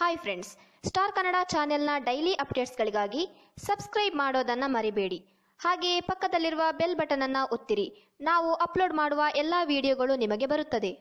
Hi friends star Kannada ಚಾನೆಲ್ನ daily ಅಪ್ಡೇಟ್ಸ್ಗಳಿಗಾಗಿ subscribe ಮಾಡೋದನ್ನು ಮರಿಬೇಡಿ. ಹಾಗೆಯೇ ಪಕ್ಕದಲ್ಲಿರುವ ಬೆಲ್ ಬಟನನ್ನು ಒತ್ತಿರಿ. ನಾವು ಅಪ್ಲೋಡ್ ಮಾಡುವ ಎಲ್ಲ ವಿಡಿಯೋಗಳು ನಿಮಗೆ ಬರುತ್ತದೆ.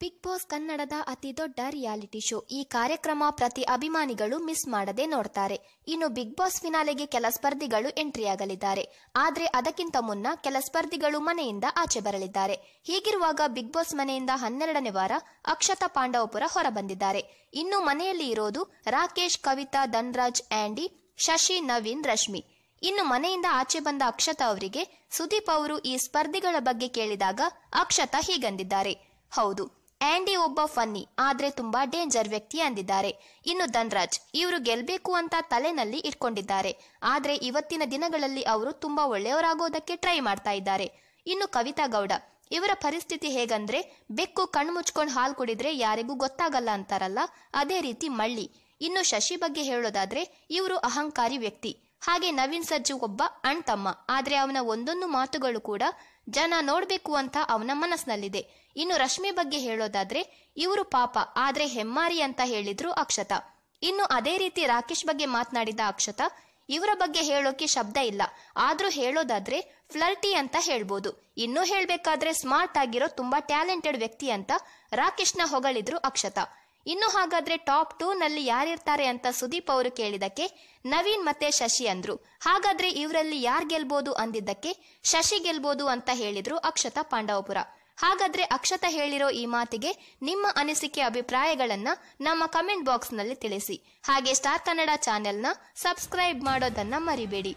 ಬಿಗ್ ಬಾಸ್ ಕನ್ನಡದ ಅತಿ ದೊಡ್ಡ ರಿಯಾಲಿಟಿ ಶೋ. ಈ ಕಾರ್ಯಕ್ರಮ ಪ್ರತಿ ಅಭಿಮಾನಿಗಳು ಮಿಸ್ ಮಾಡದೆ ನೋಡ್ತಾರೆ. ಇನ್ನು ಬಿಗ್ ಬಾಸ್ ಫಿನಾಲೆಗೆ ಕೆಲ ಸ್ಪರ್ಧಿಗಳು ಎಂಟ್ರಿಯಾಗಲಿದ್ದಾರೆ. ಆದ್ರೆ ಅದಕ್ಕಿಂತ ಮುನ್ನ ಕೆಲ ಸ್ಪರ್ಧಿಗಳು ಮನೆಯಿಂದ ಆಚೆ ಬರಲಿದ್ದಾರೆ. ಹೀಗಿರುವಾಗ ಬಿಗ್ ಬಾಸ್ ಮನೆಯಿಂದ ಹನ್ನೆರಡನೇ ವಾರ ಅಕ್ಷತಾ ಪಾಂಡವಪುರ ಹೊರಬಂದಿದ್ದಾರೆ. ಇನ್ನು ಮನೆಯಲ್ಲಿ ಇರೋದು ರಾಕೇಶ್, ಕವಿತಾ, ಧನ್ರಾಜ್, ಆಂಡಿ, ಶಶಿ, ನವೀನ್, ರಶ್ಮಿ. ಇನ್ನು ಮನೆಯಿಂದ ಆಚೆ ಬಂದ ಅಕ್ಷತಾ ಅವರಿಗೆ ಸುದೀಪ್ ಅವರು ಈ ಸ್ಪರ್ಧಿಗಳ ಬಗ್ಗೆ ಕೇಳಿದಾಗ ಅಕ್ಷತಾ ಹೀಗಂದಿದ್ದಾರೆ. ಹೌದು. ಆಂಡಿ ಒಬ್ಬ ಫನ್ನಿ, ಆದ್ರೆ ತುಂಬಾ ಡೇಂಜರ್ ವ್ಯಕ್ತಿ ಅಂದಿದ್ದಾರೆ. ಇನ್ನು ಧನ್ರಾಜ್, ಇವರು ಗೆಲ್ಬೇಕು ಅಂತ ತಲೆನಲ್ಲಿ ಇಟ್ಕೊಂಡಿದ್ದಾರೆ. ಆದ್ರೆ ಇವತ್ತಿನ ದಿನಗಳಲ್ಲಿ ಅವರು ತುಂಬಾ ಒಳ್ಳೆಯವರಾಗೋದಕ್ಕೆ ಟ್ರೈ ಮಾಡ್ತಾ ಇದ್ದಾರೆ. ಇನ್ನು ಕವಿತಾ ಗೌಡ, ಇವರ ಪರಿಸ್ಥಿತಿ ಹೇಗಂದ್ರೆ, ಬೆಕ್ಕು ಕಣ್ಣು ಮುಚ್ಕೊಂಡು ಹಾಲು ಕುಡಿದ್ರೆ ಯಾರಿಗೂ ಗೊತ್ತಾಗಲ್ಲ ಅಂತಾರಲ್ಲ, ಅದೇ ರೀತಿ ಮಳ್ಳಿ. ಇನ್ನು ಶಶಿ ಬಗ್ಗೆ ಹೇಳೋದಾದ್ರೆ, ಇವರು ಅಹಂಕಾರಿ ವ್ಯಕ್ತಿ. ಹಾಗೆ ನವೀನ್ ಸಜ್ಜು ಒಬ್ಬ ಅಣ್ತಮ್ಮ. ಆದ್ರೆ ಅವನ ಒಂದೊಂದು ಮಾತುಗಳು ಕೂಡ ಜನ ನೋಡ್ಬೇಕು ಅಂತ ಅವನ ಮನಸ್ಸಿನಲ್ಲಿದೆ ಇನ್ನು ರಶ್ಮಿ ಬಗ್ಗೆ ಹೇಳೋದಾದ್ರೆ, ಇವರು ಪಾಪ, ಆದ್ರೆ ಹೆಮ್ಮಾರಿ ಅಂತ ಹೇಳಿದ್ರು ಅಕ್ಷತಾ. ಇನ್ನು ಅದೇ ರೀತಿ ರಾಕೇಶ್ ಬಗ್ಗೆ ಮಾತನಾಡಿದ ಅಕ್ಷತಾ, ಇವರ ಬಗ್ಗೆ ಹೇಳೋಕೆ ಶಬ್ದ ಇಲ್ಲ. ಆದ್ರೂ ಹೇಳೋದಾದ್ರೆ, ಫ್ಲರ್ಟಿ ಅಂತ ಹೇಳ್ಬೋದು. ಇನ್ನೂ ಹೇಳ್ಬೇಕಾದ್ರೆ ಸ್ಮಾರ್ಟ್ ಆಗಿರೋ ತುಂಬಾ ಟ್ಯಾಲೆಂಟೆಡ್ ವ್ಯಕ್ತಿ ಅಂತ ರಾಕೇಶ್ನ ಹೊಗಳಿದ್ರು ಅಕ್ಷತಾ. ಇನ್ನು ಹಾಗಾದ್ರೆ ಟಾಪ್ ಟೂ ನಲ್ಲಿ ಯಾರಿರ್ತಾರೆ ಅಂತ ಸುದೀಪ್ ಅವರು ಕೇಳಿದಕ್ಕೆ ನವೀನ್ ಮತ್ತೆ ಶಶಿ ಅಂದ್ರು. ಹಾಗಾದ್ರೆ ಇವರಲ್ಲಿ ಯಾರ್ ಗೆಲ್ಬೋದು ಅಂದಿದ್ದಕ್ಕೆ ಶಶಿ ಗೆಲ್ಬೋದು ಅಂತ ಹೇಳಿದ್ರು ಅಕ್ಷತಾ ಪಾಂಡವಪುರ. ಹಾಗಾದ್ರೆ ಅಕ್ಷತ ಹೇಳಿರೋ ಈ ಮಾತಿಗೆ ನಿಮ್ಮ ಅನಿಸಿಕೆ ಅಭಿಪ್ರಾಯಗಳನ್ನ ನಮ್ಮ ಕಮೆಂಟ್ ಬಾಕ್ಸ್ನಲ್ಲಿ ತಿಳಿಸಿ. ಹಾಗೆ ಸ್ಟಾರ್ ಕನ್ನಡ ಚಾನೆಲ್ನ ಸಬ್ಸ್ಕ್ರೈಬ್ ಮಾಡೋದನ್ನ ಮರಿಬೇಡಿ.